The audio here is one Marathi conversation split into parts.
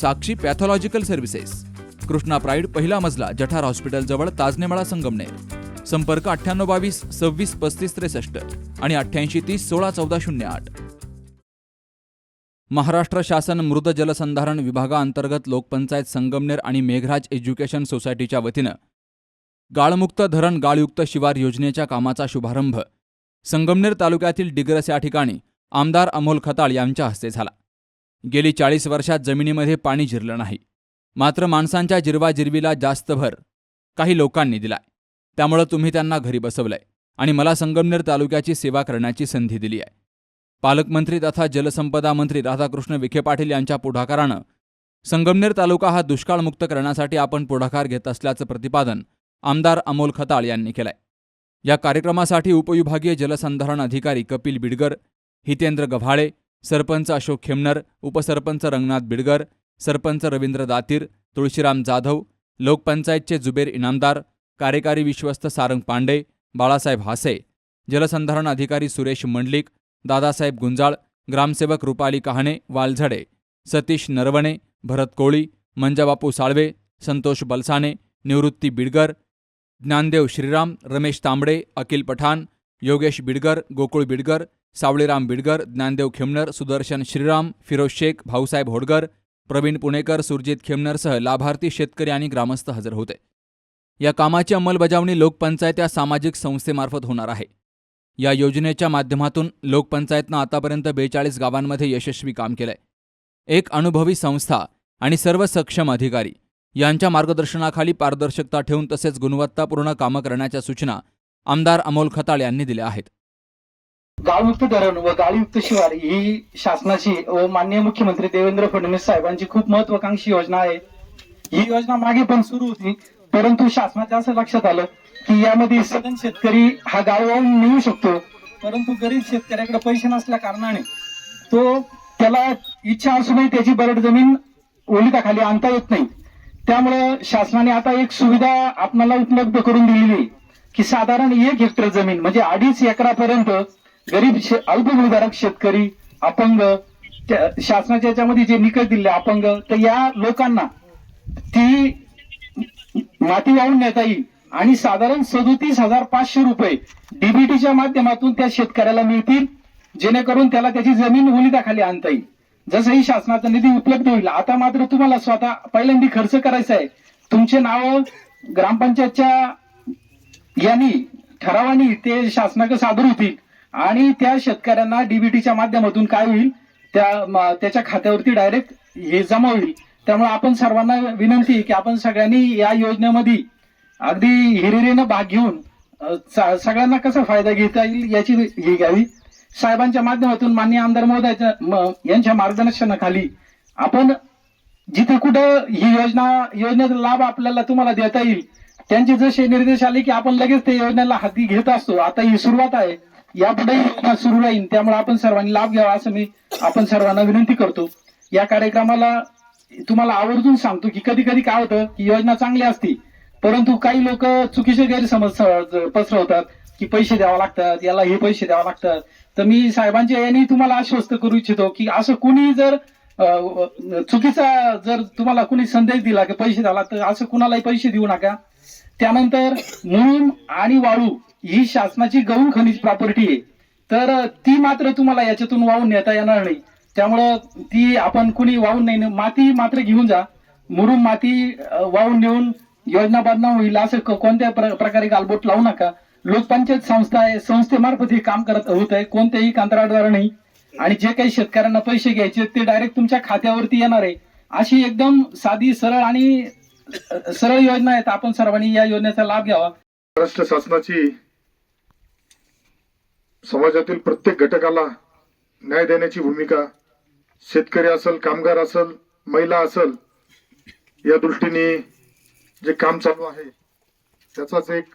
Sakshi pathological services. Krishna pride पहिला मजला जठार हॉस्पिटल जवळ ताजनेमाळा संगमनेर. संपर्क अठ्ठ्याण्णव बावीस सव्वीस पस्तीस त्रेसष्ट आणि अठ्ठ्याऐंशी तीस सोळा चौदा शून्य आठ. महाराष्ट्र शासन मृद जलसंधारण विभागाअंतर्गत लोकपंचायत संगमनेर आणि मेघराज एज्युकेशन सोसायटीच्या वतीनं गाळमुक्त धरण गाळयुक्त शिवार योजनेच्या कामाचा शुभारंभ संगमनेर तालुक्यातील डिग्रस या ठिकाणी आमदार अमोल खताळ यांच्या हस्ते झाला. गेली चाळीस वर्षात जमिनीमध्ये पाणी जिरलं नाही. मात्र माणसांच्या जिरवाजिरवीला जास्त भर काही लोकांनी दिलाय. त्यामुळं तुम्ही त्यांना घरी बसवलंय आणि मला संगमनेर तालुक्याची सेवा करण्याची संधी दिली आहे पालकमंत्री तथा जलसंपदा मंत्री राधाकृष्ण विखे पाटील यांच्या पुढाकारानं संगमनेर तालुका हा दुष्काळमुक्त करण्यासाठी आपण पुढाकार घेत असल्याचं प्रतिपादन आमदार अमोल खताळ यांनी केलंय. या कार्यक्रमासाठी उपविभागीय जलसंधारण अधिकारी कपिल बिडगर हितेंद्र गव्हाळे सरपंच अशोक खेमनर उपसरपंच रंगनाथ बिडगर सरपंच रवींद्र दातीर तुळशीराम जाधव लोकपंचायतचे जुबेर इनामदार कार्यकारी विश्वस्त सारंग पांडे बाळासाहेब हासे जलसंधारण अधिकारी सुरेश मंडलिक दादासाहेब गुंजाळ ग्रामसेवक रुपाली कहाणे वालझडे सतीश नरवणे भरत कोळी मंजाबापू साळवे संतोष बलसाने निवृत्ती बिडगर ज्ञानदेव श्रीराम रमेश तांबडे अकिल पठाण योगेश बिडगर गोकुळ बिडगर सावळीराम बिडगर ज्ञानदेव खेमनर सुदर्शन श्रीराम फिरोज शेख भाऊसाहेब होडगर प्रवीण पुणेकर सुरजित खेमनरसह लाभार्थी शेतकरी आणि ग्रामस्थ हजर होते. या कामाची अंमलबजावणी लोकपंचायत या सामाजिक संस्थेमार्फत होणार आहे. या योजनेच्या माध्यमातून लोकपंचायतनं आतापर्यंत बेचाळीस गावांमध्ये यशस्वी काम केलंय. एक अनुभवी संस्था आणि सर्व सक्षम अधिकारी यांच्या मार्गदर्शनाखाली पारदर्शकता ठेवून तसेच गुणवत्तापूर्ण कामं करण्याच्या सूचना आमदार अमोल खताळ यांनी दिल्या आहेत. गाळयुक्त धरण व गाळयुक्त शिवार ही शासनाची व माननीय मुख्यमंत्री देवेंद्र फडणवीस साहेबांची खूप महत्वाकांक्षी योजना आहे. ही योजना मागे पण सुरू होती परंतु शासनाच्या असं लक्षात आलं की यामध्ये सदन शेतकरी हा गाव वाहून नेऊ शकतो परंतु गरीब शेतकऱ्याकडे पैसे नसल्या कारणाने तो त्याला इच्छा असूनही त्याची बरड जमीन ओलिताखाली आणता येत नाही. त्यामुळं शासनाने आता एक सुविधा आपल्याला उपलब्ध करून दिलेली आहे. की साधारण एक हेक्टर जमीन म्हणजे अडीच एकरापर्यंत गरीब शे- अल्पभूधारक शेतकरी अपंग शासनाच्या याच्यामध्ये जे निकष दिले अपंग तर या लोकांना ती माती वाहून नेता येईल. आणि साधारण सदोतीस हजार पाचशे रुपये डीबीटीच्या माध्यमातून त्या शेतकऱ्याला मिळतील जेणेकरून त्याला त्याची जमीन ओलिताखाली आणता येईल. जसंही शासनाचा निधी उपलब्ध होईल. आता मात्र तुम्हाला स्वतः पहिल्यांदा खर्च करायचा आहे. तुमचे नाव ग्रामपंचायतच्या यांनी ठरावानी ते शासनाकडे सादर होतील. आणि त्या शेतकऱ्यांना डीबीटीच्या माध्यमातून काय होईल? त्या त्याच्या खात्यावरती डायरेक्ट हे जमा होईल. त्यामुळे आपण सर्वांना विनंती आहे की आपण सगळ्यांनी या योजनेमध्ये अगदी हिरिरीनं भाग घेऊन सगळ्यांना कसा फायदा घेता येईल याची हे घ्यावी. साहेबांच्या माध्यमातून माननीय आमदार महोदयाच्या म- यांच्या मार्गदर्शनाखाली आपण जिथे कुठं ही योजना योजनेचा लाभ आपल्याला तुम्हाला देता येईल त्यांचे जसे निर्देश आले की आपण लगेच त्या योजनेला हाती घेत असतो. आता ही सुरुवात आहे. यापुढे योजना सुरू राहील. त्यामुळे आपण सर्वांनी लाभ घ्यावा असं मी आपण सर्वांना विनंती करतो. या कार्यक्रमाला तुम्हाला आवर्जून सांगतो की कधी कधी काय होतं की योजना चांगली असती परंतु काही लोक चुकीचे गैरसमज पसरवतात की पैसे द्यावा लागतात याला हे पैसे द्यावा लागतात. तर मी साहेबांच्या यांनी तुम्हाला आश्वस्त करू इच्छितो की असं कुणी जर चुकीचा जर तुम्हाला कुणी संदेश दिला की पैसे द्यावा लागतात असं कुणालाही पैसे देऊ नका. त्यानंतर मुळीम आणि वाळू ही शासनाची गौण खनिज प्रॉपर्टी आहे. तर ती मात्र तुम्हाला याच्यातून वाहून नेता येणार नाही. त्यामुळं ती आपण कुणी वाहून नाही माती मात्र घेऊन जा. मुरुम माती वाहून नेऊन योजना बदनाम होईल असं कोणत्या प्र- प्रकारे गालबोट लावू नका. लोकपंचायत संस्था आहे संस्थेमार्फत हे काम करत होत आहे कोणत्याही कंत्राटदार नाही. आणि जे काही शेतकऱ्यांना पैसे घ्यायचे ते डायरेक्ट तुमच्या खात्यावरती येणार आहे. अशी एकदम साधी सरळ आणि सरळ योजना आहेत. आपण सर्वांनी या योजनेचा लाभ घ्यावा. महाराष्ट्र शासनाची समाजातील प्रत्येक घटकाला न्याय देण्याची भूमिका शेतकरी असल कामगार असल महिला असल या दृष्टीने जे काम चालू आहे त्याचाच एक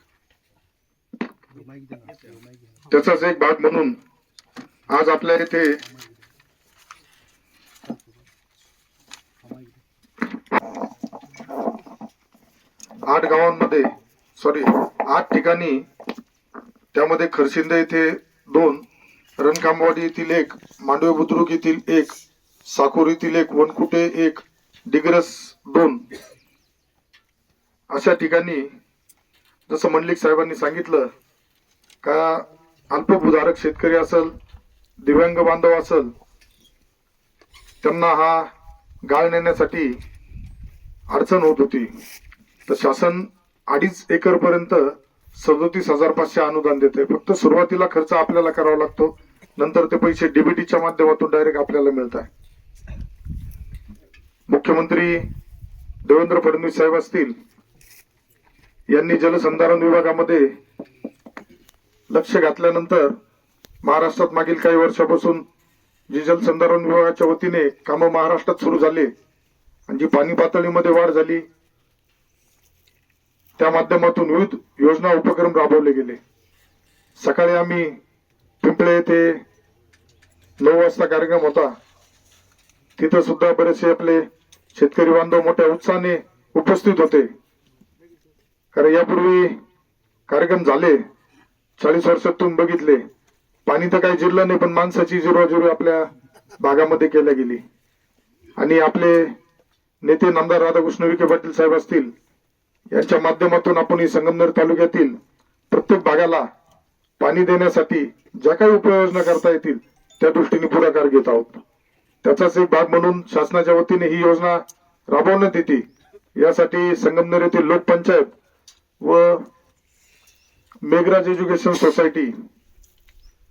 त्याचाच एक भाग म्हणून आज आपल्या इथे आठ गावांमध्ये सॉरी आठ ठिकाणी त्यामध्ये खरशिंदे येथे दोन रणकांबवाडी येथील एक मांडवे बुद्रुक येथील एक साकूर येथील एक वनकुटे एक डिग्रस दोन. अशा ठिकाणी जसं मंडलिक साहेबांनी सांगितलं का अल्पभूधारक शेतकरी असल दिव्यांग बांधव असल त्यांना हा गाळ नेण्यासाठी अडचण होत होती. तर शासन अडीच एकर पर्यंत सदोतीस हजार पाचशे अनुदान देते फक्त सुरुवातीला खर्च आपल्याला करावा लागतो. नंतर ते पैसे डीबीटीच्या माध्यमातून डायरेक्ट आपल्याला मिळत आहे मुख्यमंत्री देवेंद्र फडणवीस साहेब असतील यांनी जलसंधारण विभागामध्ये लक्ष घातल्यानंतर महाराष्ट्रात मागील काही वर्षापासून जी जलसंधारण विभागाच्या वतीने कामं महाराष्ट्रात सुरू झाली आणि जी पाणी पातळीमध्ये वाढ झाली त्या माध्यमातून विविध योजना उपक्रम राबवले गेले. सकाळी आम्ही पिंपळे येथे नऊ वाजता कार्यक्रम होता. तिथं सुद्धा बरेचसे आपले शेतकरी बांधव मोठ्या उत्साहाने उपस्थित होते. कारण यापूर्वी कार्यक्रम झाले. चाळीस वर्षात तुम्ही बघितले. पाणी तर काही जिरलं नाही पण माणसाची जिरवाजिरवी आपल्या भागामध्ये केल्या गेली. आणि आपले नेते नामदार राधाकृष्ण विखे पाटील साहेब असतील याच्या माध्यमातून आपण ही संगमनेर तालुक्यातील प्रत्येक भागाला पाणी देण्यासाठी ज्या काही उपाययोजना करता येतील त्या दृष्टीने पुढाकार घेत आहोत. त्याचाच एक भाग म्हणून शासनाच्या वतीने ही योजना राबवण्यात येते. यासाठी संगमनेर येथील लोकपंचायत व मेघराज एज्युकेशन सोसायटी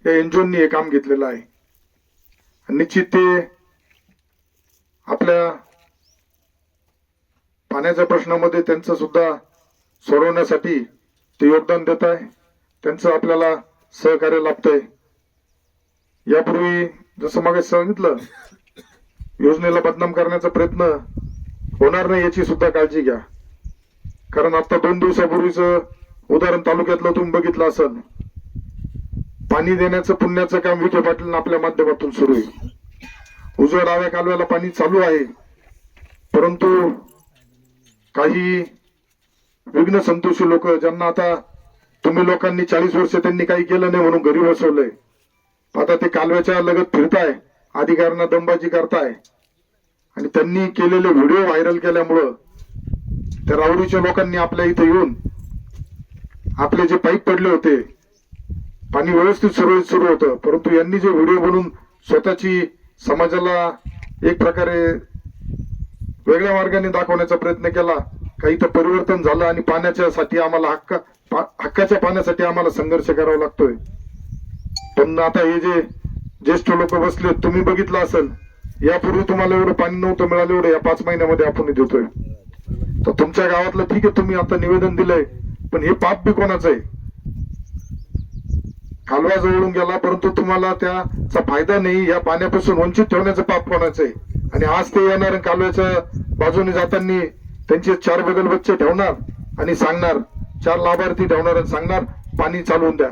या एनजीओनी हे काम घेतलेलं आहे. निश्चित ते आपल्या पाण्याच्या प्रश्नामध्ये त्यांचं सुद्धा सोडवण्यासाठी ते योगदान देत आहे. त्यांचं आपल्याला सहकार्य लाभतंय. यापूर्वी जसं मागे सांगितलं योजनेला बदनाम करण्याचा प्रयत्न होणार नाही याची सुद्धा काळजी घ्या. कारण आता दोन दिवसापूर्वीच उदाहरण तालुक्यातलं तुम्ही बघितलं असेल. पाणी देण्याचं पुण्याचं काम विखे पाटील आपल्या माध्यमातून सुरू आहे. उजव्या डाव्या कालव्याला पाणी चालू आहे. परंतु काही विघ्न संतोषी लोक ज्यांना आता तुम्ही लोकांनी चाळीस वर्ष त्यांनी काही केलं नाही म्हणून घरी बसवलंय. आता ते कालव्याच्या लगत फिरताय अधिकाऱ्यांना दंबाजी करताय. आणि त्यांनी केलेले व्हिडिओ व्हायरल केल्यामुळं त्या राऊरीच्या लोकांनी आपल्या इथे येऊन आपले जे पाईप पडले होते पाणी व्यवस्थित सुरळीत सुरू होतं. परंतु यांनी जे व्हिडिओ बनवून स्वतःची समाजाला एक प्रकारे वेगळ्या मार्गाने दाखवण्याचा प्रयत्न केला. काही तर परिवर्तन झालं आणि पाण्याच्या साठी आम्हाला हक्क हक्काच्या पाण्यासाठी आम्हाला संघर्ष करावा लागतोय. पण आता हे जे ज्येष्ठ लोक बसले तुम्ही बघितलं असेल यापूर्वी तुम्हाला एवढं पाणी नव्हतं मिळालं एवढं या पाच महिन्यामध्ये आपण देतोय. तर तुमच्या गावातलं ठीक आहे तुम्ही आता निवेदन दिलंय पण हे पाप बी कोणाचं आहे? कालवा जवळून गेला परंतु तुम्हाला त्याचा फायदा नाही या पाण्यापासून वंचित ठेवण्याचं पाप कोणाचं आहे? आणि आज ते येणार कालव्याचं बाजूने जाताना त्यांचे चार बगल बच्चे ठेवणार आणि सांगणार चार लाभार्थी ठेवणार आणि सांगणार पाणी चालवून द्या.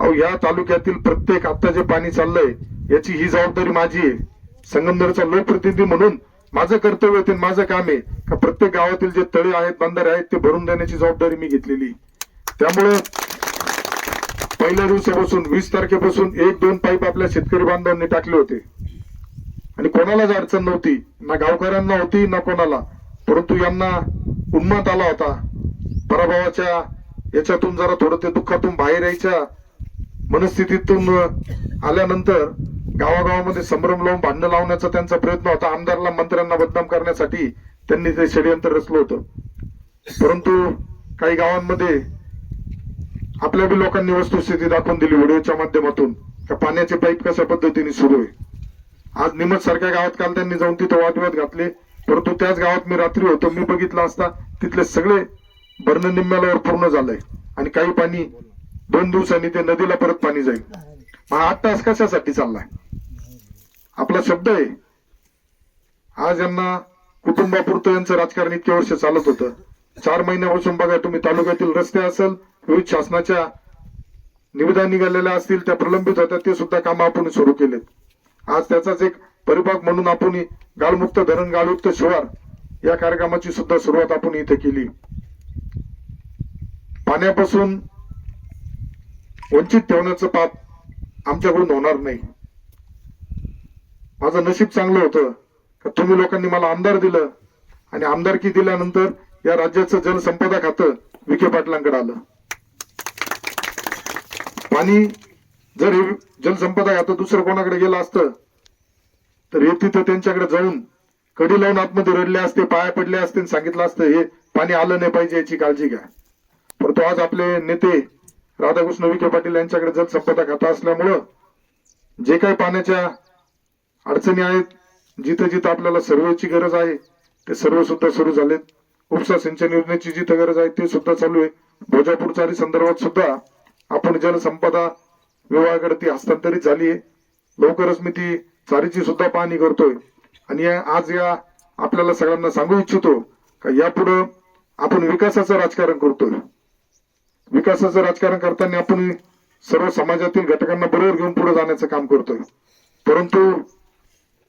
अहो या तालुक्यातील प्रत्येक आता जे पाणी चाललंय याची ही जबाबदारी माझी आहे. संगमनेरचा लोकप्रतिनिधी म्हणून माझं कर्तव्य आहे ते माझं काम आहे का प्रत्येक गावातील जे तळे आहेत बंधारे आहेत ते भरून देण्याची जबाबदारी मी घेतलेली त्यामुळे पहिल्या दिवसापासून वीस तारखेपासून एक दोन पाईप आपल्या शेतकरी बांधवांनी टाकले होते. आणि कोणालाच अडचण नव्हती ना गावकऱ्यांना होती ना कोणाला परंतु यांना उन्मात आला होता. पराभवाच्या याच्यातून जरा थोडं ते दुःखातून बाहेर यायच्या मनस्थितीतून आल्यानंतर गावागावामध्ये संभ्रम लावून भांडण लावण्याचा त्यांचा प्रयत्न होता. आमदारला मंत्र्यांना बदनाम करण्यासाठी त्यांनी ते षडयंत्र रचलं होतं. परंतु काही गावांमध्ये आपल्या बी लोकांनी वस्तुस्थिती दाखवून दिली व्हिडिओच्या माध्यमातून. का पाण्याचे पाईप कशा पद्धतीने सुरू आहे? आज निमत सारख्या गावात काल त्यांनी जाऊन तिथं वाटवत घातले. परंतु त्याच गावात मी रात्री होतो मी बघितलं असता तिथले सगळे भरणं निम्म्याला पूर्ण झालंय. आणि काही पाणी दोन दिवसांनी ते नदीला परत पाणी जाईल. मग हा आठ तास कशासाठी चाललाय? आपला शब्द आहे. आज यांना कुटुंबापुरतं यांचं राजकारण इतके वर्ष चालत होतं. चार महिन्यापासून बघा तुम्ही तालुक्यातील रस्ते असेल विविध शासनाच्या निविदा निघालेल्या असतील त्या प्रलंबित होत्या ते सुद्धा कामं आपण सुरू केलेत. आज त्याचाच एक परिभाग म्हणून आपण गाळमुक्त धरण गाळयुक्त शिवार या कार्यक्रमाची सुद्धा सुरुवात आपण इथे केली. पाण्यापासून वंचित ठेवण्याचं पाप आमच्याकडून होणार नाही. माझं नशीब चांगलं होतं का तुम्ही लोकांनी मला आमदार दिलं आणि आमदारकी दिल्यानंतर या राज्याचं जलसंपदा खातं विखे पाटलांकडे आलं. पाणी जर हे जलसंपदा आता दुसरं कोणाकडे गेलं असतं तर हे तिथं त्यांच्याकडे जाऊन कडी लावून आतमध्ये रडले असते पाया पडले असते आणि सांगितलं असतं हे पाणी आलं नाही पाहिजे याची काळजी घ्या. परंतु आज आपले नेते राधाकृष्ण विखे पाटील यांच्याकडे जलसंपदा खाता असल्यामुळं जे काही पाण्याच्या अडचणी आहेत जिथं जिथं आपल्याला सर्वेची गरज आहे ते सर्व सुद्धा सुरू झालेत. उपसा सिंचन योजनेची जिथं गरज आहे ते सुद्धा चालू आहे. भोजापूर चारी संदर्भात सुद्धा आपण जलसंपदा विभागाकडे ती हस्तांतरित झाली आहे. लवकरच मी ती चारीची सुद्धा पाहणी करतोय. आणि या- आज या आपल्याला सगळ्यांना सांगू इच्छितो का यापुढं आपण विकासाचं राजकारण करतोय. विकासाचं राजकारण करताना आपण सर्व समाजातील घटकांना बरोबर घेऊन पुढे जाण्याचं काम करतोय. परंतु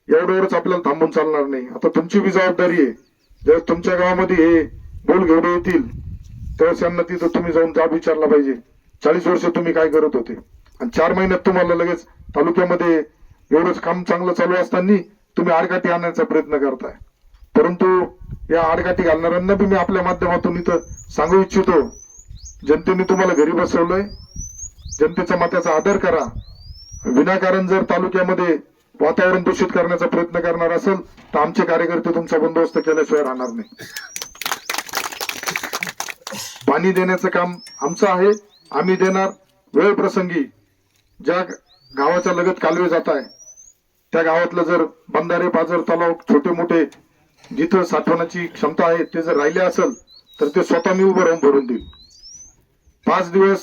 एवढ्यावरच आपल्याला थांबून चालणार नाही. आता तुमची बी जबाबदारी आहे. जर तुमच्या गावामध्ये हे बोल घेवडे येतील त्यावेळेस यांना तिथं तुम्ही जाऊन जाब विचारला पाहिजे. चाळीस वर्ष तुम्ही काय करत होते? आणि चार महिन्यात तुम्हाला लगेच तालुक्यामध्ये एवढंच काम चांगलं चालू असताना तुम्ही आडकाठी आणण्याचा प्रयत्न करताय. परंतु या आडकाठी घालणाऱ्यांना बी मी आपल्या माध्यमातून इथं सांगू इच्छितो. जनतेने तुम्हाला घरी बसवलंय. जनतेच्या मताचा आदर करा. विनाकारण जर तालुक्यामध्ये वातावरण दूषित करण्याचा प्रयत्न करणार असेल तर आमचे कार्यकर्ते तुमचा बंदोबस्त केल्याशिवाय राहणार नाही. पाणी देण्याचं काम आमचं आहे. आम्ही देणार. वेळ प्रसंगी ज्या गावाच्या लगत कालवे जात आहे त्या गावातलं जर बंधारे पाझर तलाव छोटे मोठे जिथं साठवण्याची क्षमता आहे ते जर राहिले असेल तर ते स्वतः मी उभं राहून भरून देईल. पाच दिवस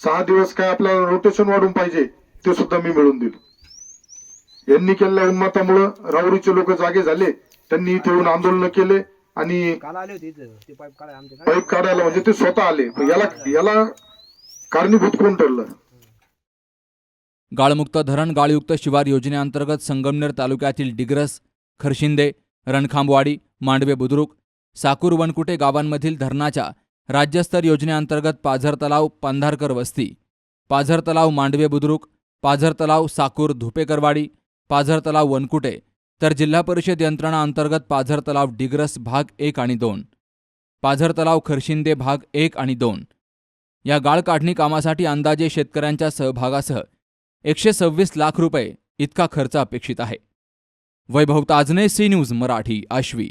सहा दिवस काय आपल्याला रोटेशन वाढून पाहिजे ते सुद्धा मी मिळून देईल. यांनी केलेल्या उन्मातामुळं राऊरीचे लोक जागे झाले त्यांनी इथे येऊन आंदोलन केले आणि पाईप काढायला म्हणजे ते स्वतः आले. याला याला कारणीभूत कोण ठरलं? गाळमुक्त धरण गाळयुक्त शिवार योजनेअंतर्गत संगमनेर तालुक्यातील डिग्रस खरशिंदे रणखांबवाडी मांडवे बुद्रुक साकूर वनकुटे गावांमधील धरणाच्या राज्यस्तर योजनेअंतर्गत पाझर तलाव पांधारकर वस्ती पाझर तलाव मांडवे बुद्रुक पाझर तलाव साकूर धुपेकरवाडी पाझर तलाव वनकुटे तर जिल्हा परिषद यंत्रणा अंतर्गत पाझर तलाव डिग्रस भाग एक आणि दोन पाझर तलाव खरशिंदे भाग एक आणि दोन. या गाळ काढणी कामासाठी अंदाजे शेतकऱ्यांच्या सहभागासह एकशे सव्वीस लाख रुपये इतका खर्च अपेक्षित आहे. Vaibhav Tajne C news Marathi Ashvi.